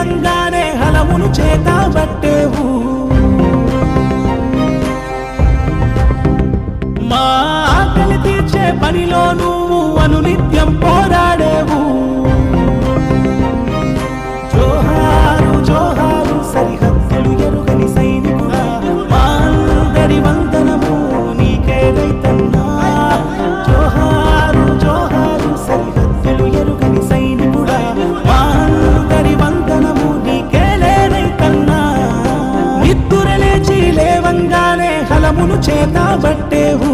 లేవంగానే హలమును చేతాబట్టేవు మా ఆకలి తీర్చే పనిలో నువ్వు అనునిత్యం పోరా. నిద్దుర లేచి లేవంగానే హలమును చేత పట్టేవు